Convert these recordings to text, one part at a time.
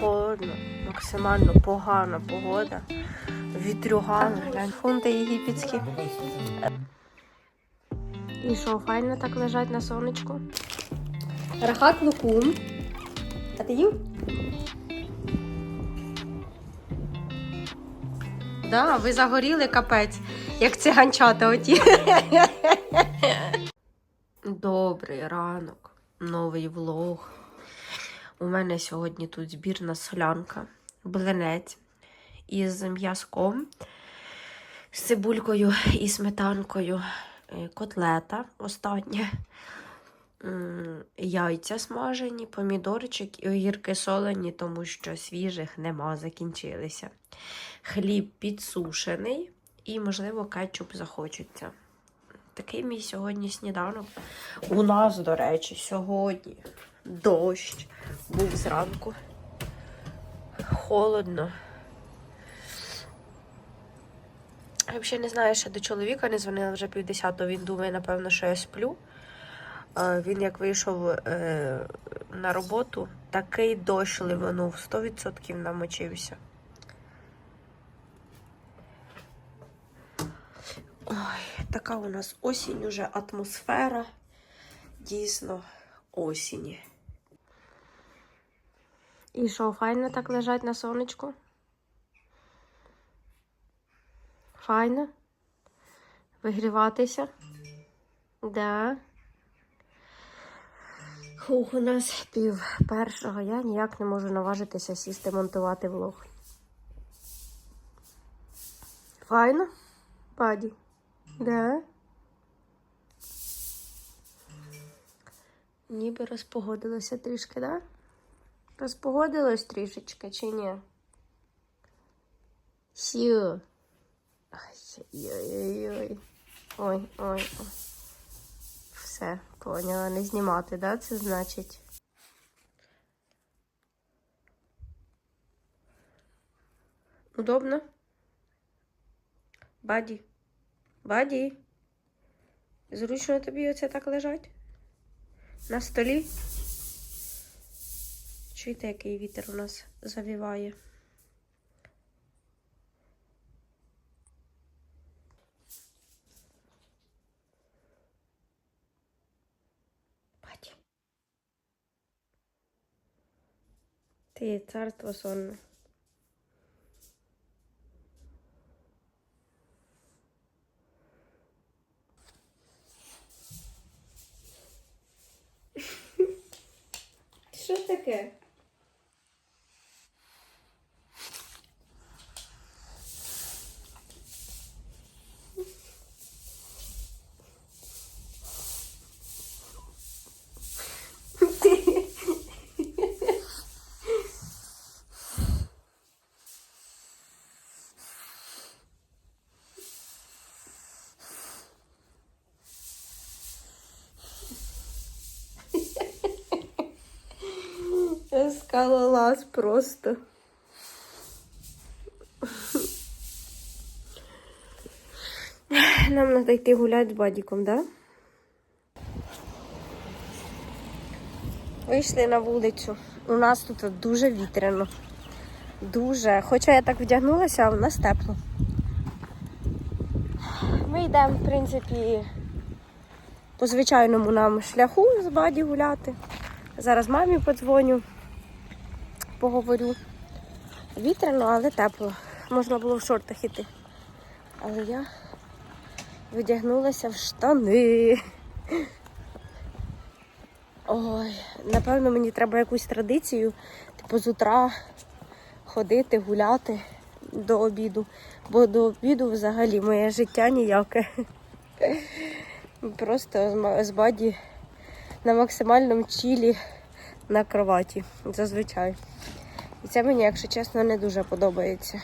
холодно, максимально погана погода. Вітрюган, глянь, фунти єгипетські. І що, файно так лежать на сонечку? Рахат лукум. А ти їв? Да, ви загоріли капець, як циганчата оті. Добрий ранок, новий влог. У мене сьогодні тут збірна солянка, блинець із м'язком, з цибулькою і сметанкою, е, котлета остання, яйця смажені, помідорчик і огірки солені, тому що свіжих нема, закінчилися. Хліб підсушений і, можливо, кетчуп захочеться. Такий мій сьогодні сніданок. У нас, до речі, сьогодні дощ був зранку. Холодно. Я взагалі не знаю, ще до чоловіка не дзвонила вже півдесятого. Він думає, напевно, що я сплю. Він як вийшов е, на роботу, такий дощ ливанув, 100% намочився. Ой, така у нас осінь уже атмосфера. Дійсно, осінь. І що, файно так лежать на сонечку? Файно? Вигріватися? Да. Хух, у нас пів першого. Я ніяк не можу наважитися сісти монтувати влог. Файно? Паді? Да? Ніби розпогодилося трішки, да? Розпогодилось трішечки чи ні? Сю. Ой-ой-ой. Ой, ой, ой. Все, поняла. Не знімати, да? Це значить. Удобно? Баді. Баді. Зручно тобі оце так лежать? На столі? Чуєте, який вітер у нас завіває? Ти царство сонне. Що таке? Скалолаз просто. Нам треба йти гуляти з бадіком, да? Вийшли на вулицю. У нас тут дуже вітряно. Дуже. Хоча я так вдягнулася, а у нас тепло. Ми йдемо, в принципі, по звичайному нам шляху з баді гуляти. Зараз мамі подзвоню, поговорю. Вітряно, але тепло. Можна було в шортах іти. Але я видягнулася в штани. Ой, напевно, мені треба якусь традицію, типу з утра ходити, гуляти до обіду. Бо до обіду взагалі моє життя ніяке. Просто з баді на максимальному чілі на кроваті зазвичай. І це мені, якщо чесно, не дуже подобається.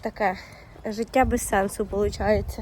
Таке життя без сенсу виходить.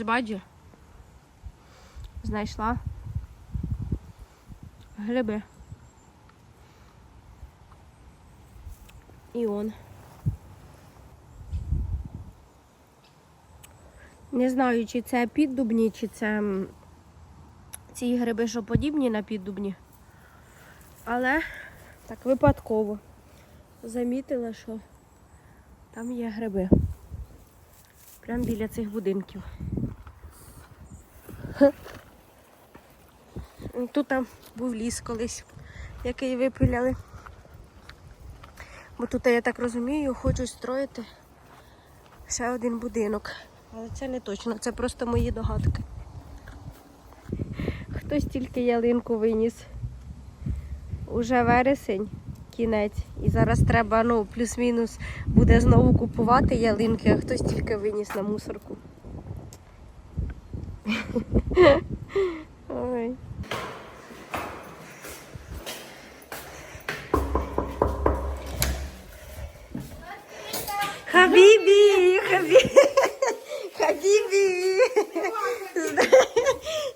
З баді. Знайшла гриби. І он. Не знаю, чи це піддубні, чи це ці гриби, що подібні на піддубні. Але так випадково замітила, що там є гриби. Прямо біля цих будинків. Тут там був ліс колись, який випиляли. Бо тут, я так розумію, хочуть строїти ще один будинок. Але це не точно, це просто мої догадки. Хтось тільки ялинку виніс. Уже вересень, кінець. І зараз треба, ну, плюс-мінус буде знову купувати ялинки, а хтось тільки виніс на мусорку. Ой. Хабібі! Хабібі! Хабібі! Здра-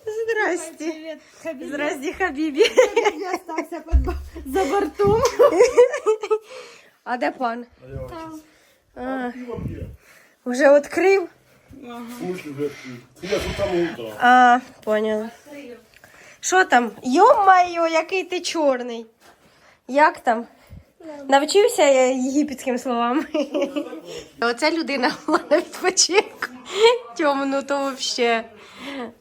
Здрасте! Здрасте, Хабібі! Я остався під ба- за бортом. А де пан? А, вже відкрив? Я тут там утро. А, поняла. Що там? Йо-майо, який ти чорний. Як там? Навчився я єгипетським словам. Оця людина була на відпочинку. Тьомну, то взагалі.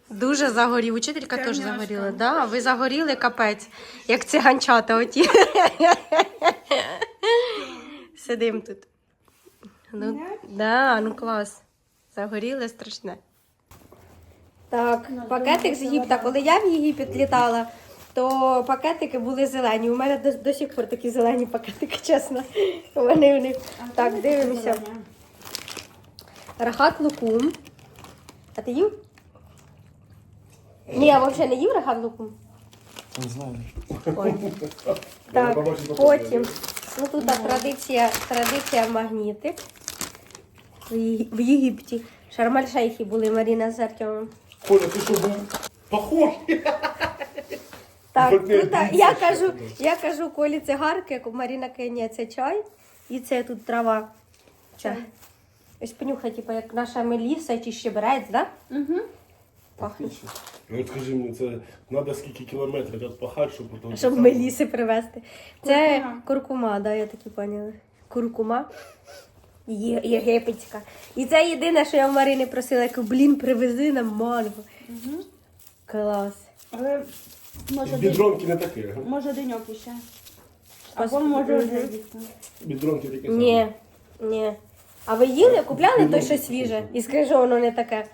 Дуже загорів. Учителька теж загоріла. Да? Ви загоріли капець, як циганчата оті. Сидим тут. Ну, да, ну клас. Загоріли страшне. Так, пакетик з Єгипта. Коли я в Єгипет літала, то пакетики були зелені. У мене до, до сих пор такі зелені пакетики, чесно. Вони вони. Так, дивимося. Рахат лукум. А ти їв? Ні, я взагалі не їв рахат лукум. Не знаю. Ой. Так, потім. Ну тут традиція, традиція магнітик. В, Єгипті. Шармаль-шейхи були Маріна з Артемом. Коля, ти що був похож? Так, а, більше я кажу, я кажу Колі цигарки, як у Маріна Кенія це чай, і це тут трава. Це. Ось понюхай, типу, як наша меліса чи щебрець, да? Угу. Пахне. Ну от скажи мені, це треба скільки кілометрів відпахати, щоб потім... Щоб меліси привезти. Це Куркума. куркума, да, я такі поняла. Куркума. Є, єгипетська. І це єдине, що я в Марини просила, яку, блін, привези нам манго. Клас. Але може, Бідронки не таке. га? може деньок іще. Або Спасибо. може вже дійсно. Бідронки таке. Ні, ні. А ви їли, купляли то щось свіже? І скажи, що воно не таке.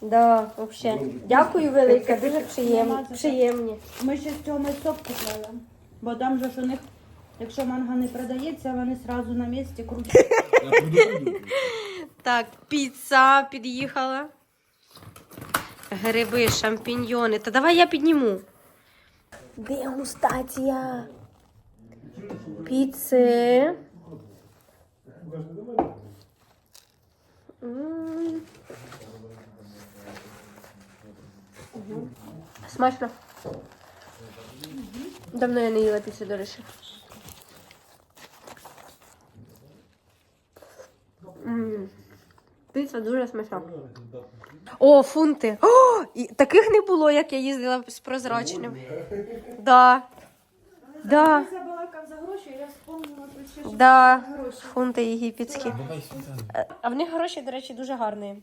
Да, взагалі. Дякую велике, дуже приємно. приємні. Ми ще з цього соп купили. Бо там же ж у них, якщо манга не продається, вони одразу на місці крутять. Так, піца під'їхала. Гриби, шампіньйони. Та давай я підніму. Дегустація. Піци. М. Смачно. Давно я не їла піцу, до речі. Піца дуже смачна. О, фунти. О, і таких не було, як я їздила з прозрачним. Да. Да. забалакав за гроші, я вспомнила про ще Да. гроші. Фунти єгипетські. А в них гроші, до речі, дуже гарні.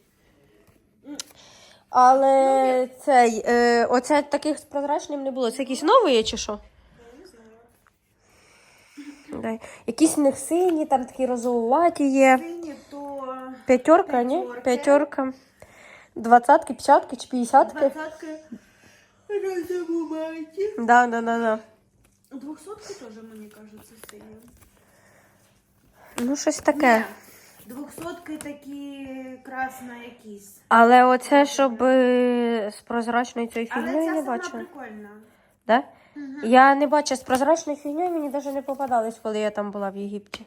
Але цей, е, оце таких з прозрачним не було. Це якісь нові чи що? Дай. Якісь в них сині, там такі розовуваті є. Ні, П'ятерка, ні? П'ятерки. П'ятерка. Двадцятки, п'ятдесятки чи п'ятдесятки? двадцятки. Да, да, да, да. Двохсотки теж, мені кажеться, сильно. Ну, щось таке. Двохсотки такі красно якісь. Але оце, щоб е, з прозрачною цією Але фігньою ця не сама бачила. прикольна. Да? Я не бачу з прозрачною фігньою, мені навіть не попадались, коли я там була в Єгипті.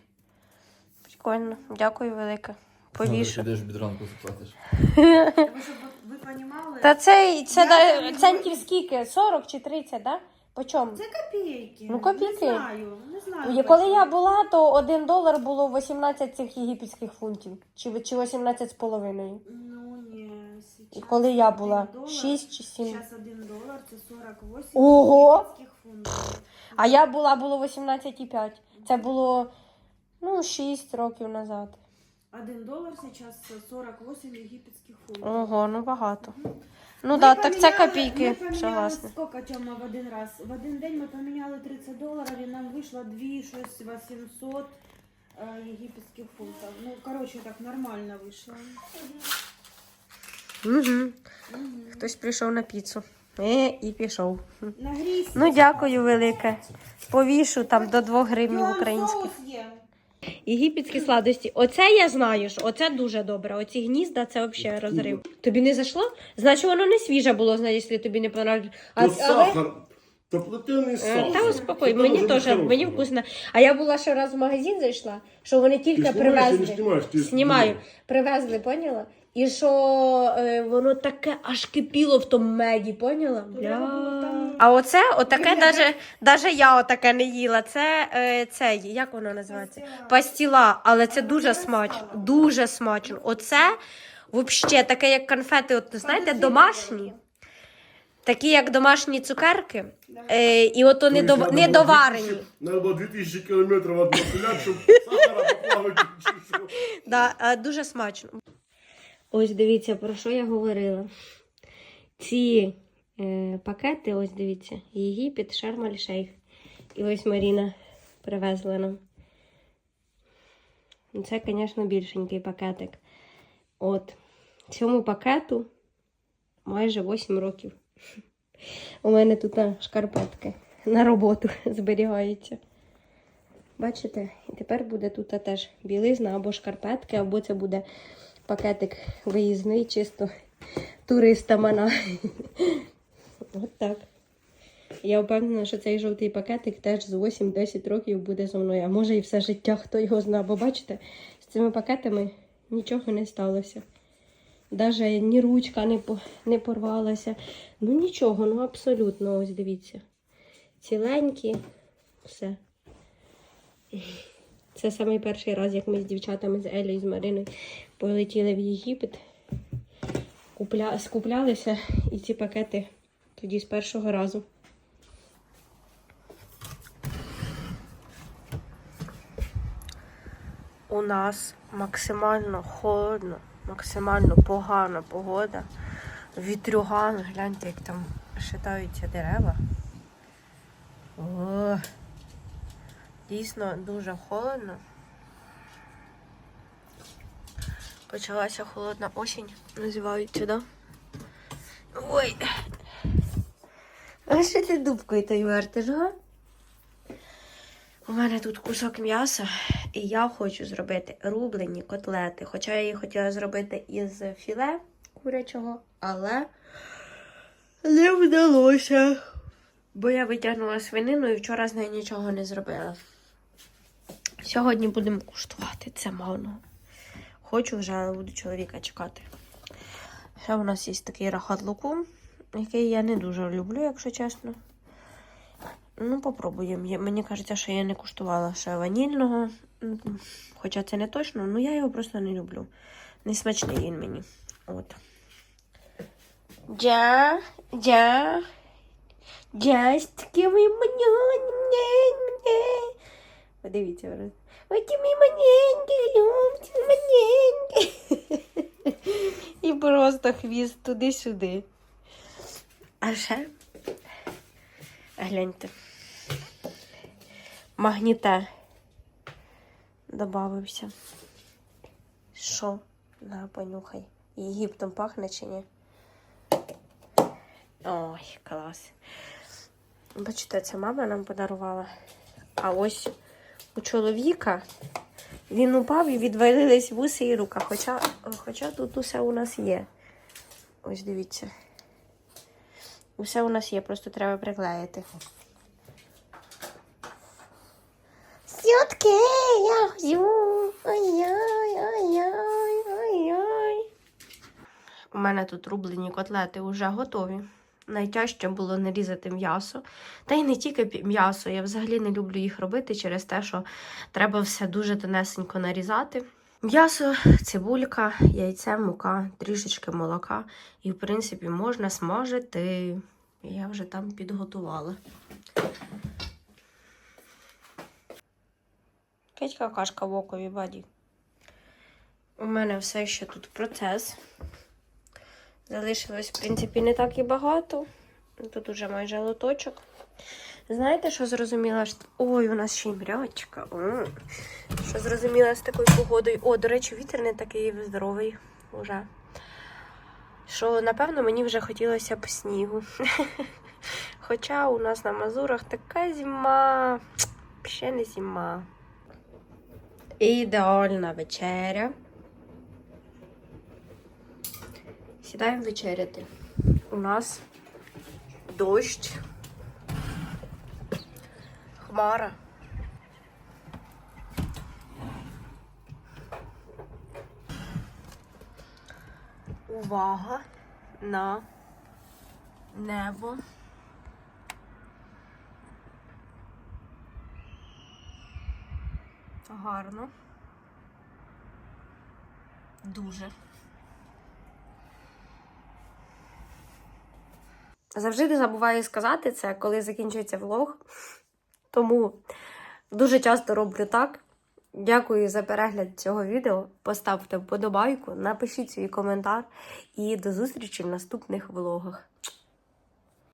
Прикольно. Дякую велике. Повішу. Підеш бідранку заплатиш. Тому що ви понімали? Та це, це Я да- там центів скільки? 40 чи 30, да? По чому? Це копійки. Ну, копійки. Не знаю, не знаю. І Коли я була, то 1 долар було 18 цих єгипетських фунтів. Чи, чи 18 з половиною. Ну, ні, І сейчас коли я один була долар, 6 чи 7. Зараз 1 долар це 48 Ого! єгипетських фунтів. А я була було 18,5. Це було ну, 6 років назад. 1 долар зараз 48 єгипетських фунтів. Ого, ну багато. Ну Ми так, так це копійки. Ми поміняли Согласна. скільки Тьома в один раз? В один день ми поміняли 30 доларів і нам вийшло 2, щось 800 е, єгипетських фунтів. Ну, коротше, так нормально вийшло. Угу. Хтось прийшов на піцу. Е, і пішов. Нагрійся. Ну, дякую велике. Повішу там до 2 гривень Тьом, українських. соус. Єгипетські сладості. Оце я знаю, що оце дуже добре. Оці гнізда це взагалі розрив. Тобі не зайшло? Значить, воно не свіже було, знаєш, якщо тобі не понравилось. А, але... сахар, плетений Е, сахар. Та успокой, Це мені дуже теж хороше. мені вкусно. А я була ще раз в магазин зайшла, що вони тільки Ти знімаєш ти не привезли. знімаєш? Ти Знімаю, привезли, поняла? І що е, воно таке аж кипіло в тому меді, поняла? треба А оце, отаке, Виглядає- даже, даже я отаке не їла. Це е, цей, як воно називається? Пастила. Пастіла, але це Але дуже смачно. Дуже смачно. Оце взагалі таке, як конфети, от знаєте, домашні. Такі, як домашні цукерки. Е, і ото не, Тобто дов... надо не доварені. 2000 Надо було 2000 кілометрів від Москаля, щоб сахара поплавати. Да, е, дуже смачно. Ось дивіться, про що я говорила. Ці е, пакети, ось дивіться, Єгипет, Шарм шейх І ось Маріна привезла нам. Це, звісно, більшенький пакетик. От. Цьому пакету майже 8 років. У мене тут шкарпетки на роботу зберігаються. Бачите? І тепер буде тут теж білизна або шкарпетки, або це буде пакетик виїзний, чисто туристам на. От так. Я впевнена, що цей жовтий пакетик теж з 8-10 років буде зі мною. А може і все життя, хто його знає. Бо бачите, з цими пакетами нічого не сталося. Навіть ні ручка не, не порвалася. Ну нічого, ну абсолютно, ось дивіться. Ціленькі, все. Це самий перший раз, як ми з дівчатами з Елі і з Мариною полетіли в Єгипет. Купля... Скуплялися і ці пакети тоді з першого разу. У нас максимально холодно, максимально погана погода. Вітрюган, гляньте, як там шатаються дерева. О, дійсно дуже холодно. Почалася холодна осінь, називають да? Ой. А що ти дубкою тою вертиш, га? У мене тут кусок м'яса, і я хочу зробити рублені котлети. Хоча я її хотіла зробити із філе курячого, але не вдалося. Бо я витягнула свинину і вчора з нею нічого не зробила. Сьогодні будемо куштувати це мавно. Хочу вже, але буду чоловіка чекати. Ще у нас є такий рахат луку, який я не дуже люблю, якщо чесно. Ну, попробуємо. Мені кажеться, що я не куштувала ще ванільного. Хоча це не точно, ну я його просто не люблю. Не смачний він мені. От. Дя, з такими манюньми. Подивіться. Ой, ті мій маленький, любці, маленький. І просто хвіст туди-сюди. А ще гляньте. Магніте добавився. Що? На, понюхай. Єгиптом пахне чи ні? Ой, клас. Бачите, це мама нам подарувала. А ось у чоловіка він упав і відвалились вуси і рука. Хоча, хоча тут усе у нас є. Ось дивіться. Усе у нас є, просто треба приклеїти. Сютки, я хзю. Ой-ой-ой-ой-ой-ой. У мене тут рублені котлети вже готові. Найтяжче було не різати м'ясо. Та й не тільки м'ясо. Я взагалі не люблю їх робити через те, що треба все дуже тонесенько нарізати. М'ясо, цибулька, яйце, мука, трішечки молока. І, в принципі, можна смажити. Я вже там підготувала. П'ять какашка в окові, баді. У мене все ще тут процес. Залишилось, в принципі, не так і багато. Тут уже майже лоточок. Знаєте, що зрозуміла? Ой, у нас ще й мрячка. Що зрозуміла з такою погодою? О, до речі, вітер не такий здоровий уже. Що, напевно, мені вже хотілося б снігу. Хоча у нас на Мазурах така зима. Ще не зима. Ідеальна вечеря. Сідаємо вечеряти. У нас дощ, хмара. Увага на небо. Гарно. Дуже. Завжди забуваю сказати це, коли закінчується влог. Тому дуже часто роблю так. Дякую за перегляд цього відео. Поставте вподобайку, напишіть свій коментар і до зустрічі в наступних влогах.